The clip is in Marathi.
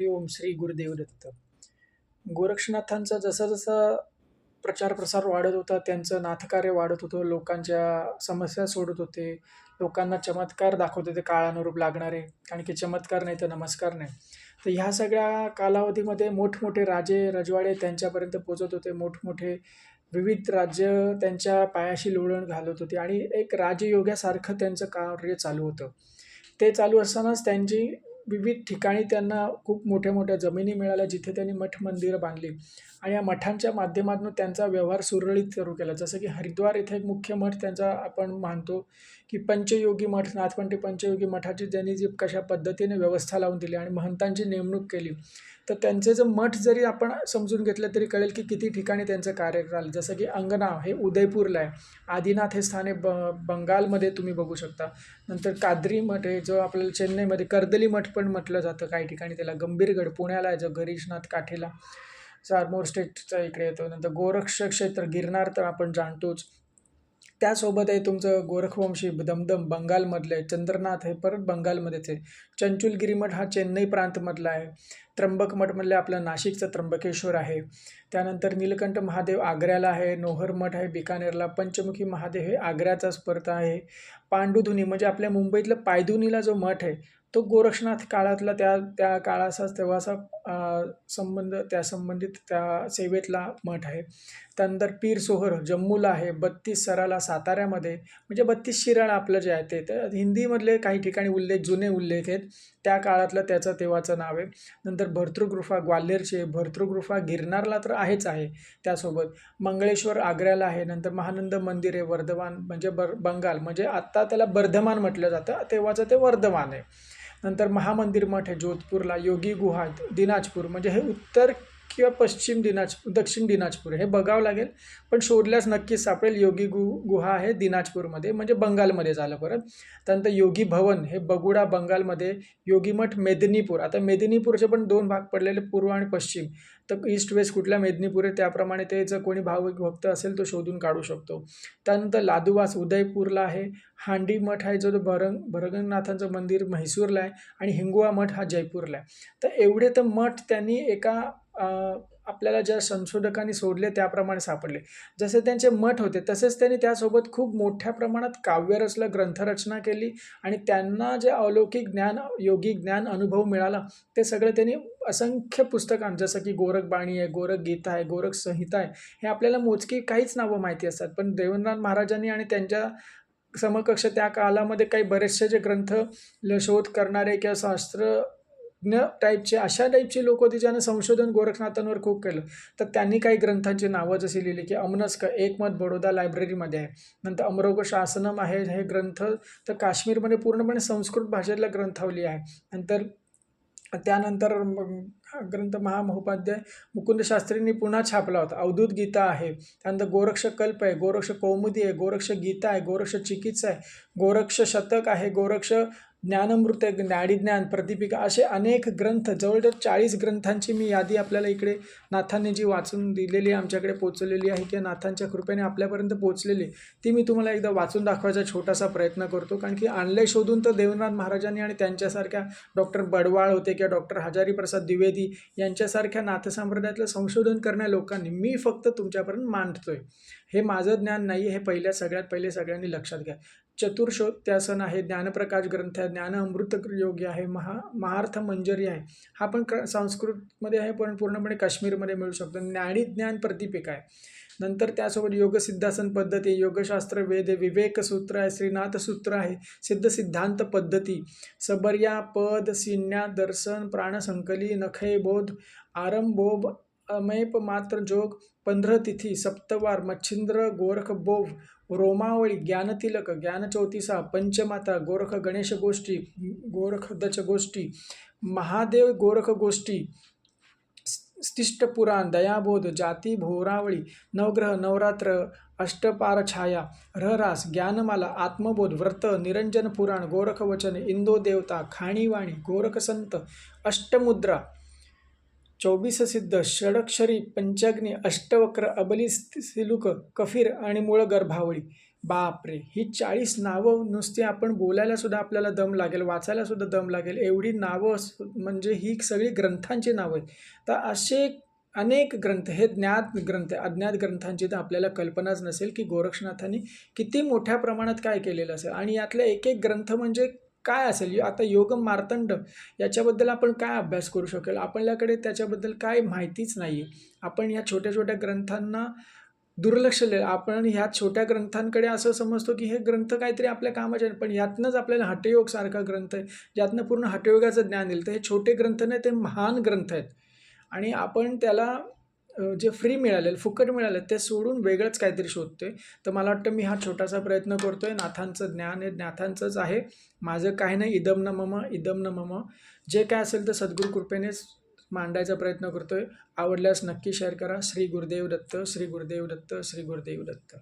ओम श्री गुरुदेव दत्त गोरक्षनाथांचा जसा जसा प्रचार प्रसार वाढत होता त्यांचं नाथकार्य वाढत होतं लोकांच्या समस्या सोडत होते लोकांना चमत्कार दाखवत होते काळानुरूप लागणारे कारण की चमत्कार नाही तर नमस्कार नाही. तर ह्या सगळ्या कालावधीमध्ये मोठमोठे राजे रजवाडे त्यांच्यापर्यंत पोचत होते मोठमोठे विविध राज्य त्यांच्या पायाशी लोळण घालत होते आणि एक राजयोग्यासारखं त्यांचं कार्य चालू होतं. ते चालू असतानाच त्यांची विविध ठिकाणी त्यांना खूप मोठ्या मोठ्या जमिनी मिळाल्या जिथे त्यांनी मठ मंदिरं बांधली. आणि या मठांच्या माध्यमातून त्यांचा व्यवहार सुरळीत सुरू केला. जसं की हरिद्वार इथे एक मुख्य मठ त्यांचा आपण मानतो की पंचयोगी मठ नाथपंटी पंचयोगी मठाची ज्यांनी जी कशा पद्धतीने व्यवस्था लावून दिली आणि महंतांची नेमणूक केली. तर त्यांचे जर मठ जरी आपण समजून घेतलं तरी कळेल की किती ठिकाणी त्यांचं कार्य झालं. जसं की अंगनाव हे उदयपूरला आहे. आदिनाथ हे स्थाने ब बंगालमध्ये तुम्ही बघू शकता. नंतर काद्री मठ हे जो आपल्याला चेन्नईमध्ये कर्दली मठ पण म्हटलं जातं काही ठिकाणी. त्याला गंभीरगड पुण्याला आहे जो गरीशनाथ काठेला चारमोर स्टेटचा इकडे येतो. नंतर गोरक्ष क्षेत्र गिरनार तर आपण जाणतोच. त्यासोबत आहे तुमचं गोरखवंशी दमदम बंगालमधलं आहे चंद्रनाथ हे परत बंगालमध्येच आहे चंचुलगिरी मठ हा चेन्नई प्रांतमधला आहे. त्र्यंबक मठमधलं आपलं नाशिकचं त्र्यंबकेश्वर आहे. त्यानंतर नीलकंठ महादेव आग्र्याला आहे. नोहर मठ आहे. बिकानेरला पंचमुखी महादेव हे आग्र्याचा स्पर्धा आहे. पांडुधुनी म्हणजे आपल्या मुंबईतलं पायधुनीला जो मठ आहे तो गोरक्षनाथ काळातला त्या त्या काळाचाच तेव्हाचा संबंध त्या संबंधित त्या सेवेतला मठ आहे. त्यानंतर पीर सोहर जम्मूला आहे. बत्तीस सराला साताऱ्यामध्ये म्हणजे बत्तीस शिराळा आपलं जे आहे ते तर हिंदीमधले काही ठिकाणी उल्लेख जुने उल्लेख आहेत. त्या काळातलं त्याचं तेव्हाचं नाव आहे. नंतर भर्तृगृफा ग्वाल्हेरची आहे भर्तृगृफा गिरनारला तर आहेच आहे त्यासोबत. मंगळेश्वर आग्र्याला आहे नंतर महानंद मंदिर आहे वर्धमान म्हणजे बर बंगाल म्हणजे आत्ता त्याला बर्धमान म्हटलं जातं तेव्हाचं ते वर्धमान आहे. नंतर महामंदिर मठ आहे जोधपूरला योगी गुहा दिनाजपूर म्हणजे हे उत्तर किंवा पश्चिम दिनाजपूर दक्षिण दिनाजपूर हे बघावं लागेल. पण शोधल्यास नक्कीच सापडेल. योगी गु गुहा आहे दिनाजपूरमध्ये म्हणजे बंगालमध्ये झालं परत. त्यानंतर योगी भवन हे बगुडा बंगालमध्ये योगीमठ मेदिनीपूर. आता मेदिनीपूरचे पण दोन भाग पडलेले पूर्व आणि पश्चिम. तर ईस्ट वेस्ट कुठल्या मेदिनीपूर आहे त्याप्रमाणे ते जर कोणी भाविक भक्त असेल तो शोधून काढू शकतो. त्यानंतर लादुवास उदयपूरला आहे. हांडी मठ आहे जो भरंग भरगंगनाथांचं मंदिर म्हैसूरला आहे. आणि हिंगुआ मठ हा जयपूरला आहे. तर एवढे तर मठ त्यांनी एका आपल्याला ज्या संशोधकांनी सोडले त्याप्रमाणे सापडले. जसे त्यांचे मठ होते तसेच त्यांनी त्यासोबत खूप मोठ्या प्रमाणात काव्यरचना ग्रंथरचना केली आणि त्यांना जे अलौकिक ज्ञान योगिक ज्ञान अनुभव मिळाला ते सगळे त्यांनी असंख्य पुस्तकां जसं की गोरखबाणी आहे गोरख गीता आहे गोरख संहिता आहे हे आपल्याला मोजकी काहीच नावं माहिती असतात. पण देवेंद्रनाथ महाराजांनी आणि त्यांच्या समकक्ष त्या काळामध्ये काही बरेचसे जे ग्रंथ शोध करणारे किंवा शास्त्र ज्ञ टाईपचे अशा टाईपचे लोक होते ज्यानं संशोधन गोरखनाथांवर खूप केलं. तर त्यांनी काही ग्रंथांची नावं जशी लिहिली की अमनस्क एकमत बडोदा लायब्ररीमध्ये आहे. नंतर अमरोग शासनम आहे हे ग्रंथ तर काश्मीरमध्ये पूर्णपणे संस्कृत भाषेतल्या ग्रंथावली आहे. नंतर त्यानंतर ग्रंथ महामहोपाध्याय मुकुंदशास्त्रींनी पुन्हा छापला होता. अवधूत गीता आहे. त्यानंतर गोरक्ष कल्प आहे. गोरक्ष कौमुदी आहे. गोरक्ष गीता आहे. गोरक्ष चिकित्सा आहे. गोरक्ष शतक आहे. गोरक्ष ज्ञानमृत ज्ञान प्रतिपिका असे अनेक ग्रंथ जवळजवळ चाळीस ग्रंथांची मी यादी आपल्याला इकडे नाथांनी जी वाचून दिलेली आहे आमच्याकडे पोचलेली आहे किंवा नाथांच्या कृपेने आपल्यापर्यंत पोचलेली ती मी तुम्हाला एकदा वाचून दाखवायचा छोटासा प्रयत्न करतो. कारण की आणले शोधून तर देवनाथ महाराजांनी आणि त्यांच्यासारख्या डॉक्टर बडवाळ होते किंवा डॉक्टर हजारी प्रसाद द्विवेदी यांच्यासारख्या नाथसंप्रदायातलं संशोधन करण्या लोकांनी मी फक्त तुमच्यापर्यंत मांडतोय. हे माझं ज्ञान नाही हे पहिल्या सगळ्यात पहिले सगळ्यांनी लक्षात घ्या. चतुर्शोत्यासन आहे ज्ञानप्रकाश ग्रंथ आहे ज्ञान अमृत योग्य आहे महा महार्थ मंजरी आहे. हा पण क संस्कृतमध्ये आहे पण पूर्णपणे काश्मीरमध्ये मिळू शकतो. ज्ञानी ज्ञान प्रतिपिक आहे. नंतर त्यासोबत योग सिद्धासन पद्धती योगशास्त्र वेद विवेक सूत्र आहे श्रीनाथ सूत्र आहे सिद्ध सिद्धांत पद्धती सबर्या पद सिन्या दर्शन प्राणसंकली नखय बोध आरंभोब अमेपमात्र जोग पंधरा तिथी सप्तवार मच्छिंद्र गोरख बोव रोमावळी ज्ञानतिलक ज्ञानचौतीसा पंचमाता गोरख गणेश गोष्टी गोरख दच गोष्टी महादेव गोरख गोष्टी स्तिष्टपुराण दयाबोध जाती भोरावळी नवग्रह नवरात्र अष्टपारछाया रहरास ज्ञानमाला आत्मबोध व्रत निरंजन पुराण गोरखवचन इंदो देवता खाणीवाणी गोरखसंत अष्टमुद्रा चोवीस सिद्ध षडक्षरी पंचाग्नी अष्टवक्र अबली सिलुक कफीर आणि मूळ गर्भावळी. बापरे! ही चाळीस नावं नुसती आपण बोलायला सुद्धा आपल्याला दम लागेल वाचायला सुद्धा दम लागेल. एवढी नावं अस- म्हणजे ही सगळी ग्रंथांची नावं आहेत. तर असे अनेक ग्रंथ हे ज्ञात ग्रंथ आहे. अज्ञात ग्रंथांची तर आपल्याला कल्पनाच नसेल की गोरक्षनाथांनी किती मोठ्या प्रमाणात काय केलेलं असेल. आणि यातले एक एक ग्रंथ म्हणजे काय असेल? आता योग मार्तंड याच्याबद्दल आपण काय अभ्यास करू शकेल? आपल्याकडे त्याच्याबद्दल काय माहितीच नाही आहे आपण ह्या छोट्या छोट्या ग्रंथांना दुर्लक्ष आपण ह्या छोट्या ग्रंथांकडे असं समजतो की हे ग्रंथ काहीतरी आपल्या कामाचे आहेत पण यातनंच आपल्याला हटयोग सारखा ग्रंथ आहे. ज्यातनं पूर्ण हटयोगाचं ज्ञान येईल. तर हे छोटे ग्रंथ नाही ते महान ग्रंथ आहेत. आणि आपण त्याला जे फ्री मिळालेलं फुकट मिळालं ते सोडून वेगळंच काहीतरी शोधतोय. तर मला वाटतं मी हा छोटासा प्रयत्न करतोय. नाथांचं ज्ञान हे नाथांचंच आहे. माझं काही नाही. इदम न मम इदम न मम. जे काय असेल तर सद्गुरू कृपेनेच मांडायचा प्रयत्न करतोय. आवडल्यास नक्की शेअर करा. श्री गुरुदेव दत्त श्री गुरुदेव दत्त श्री गुरुदेव दत्त.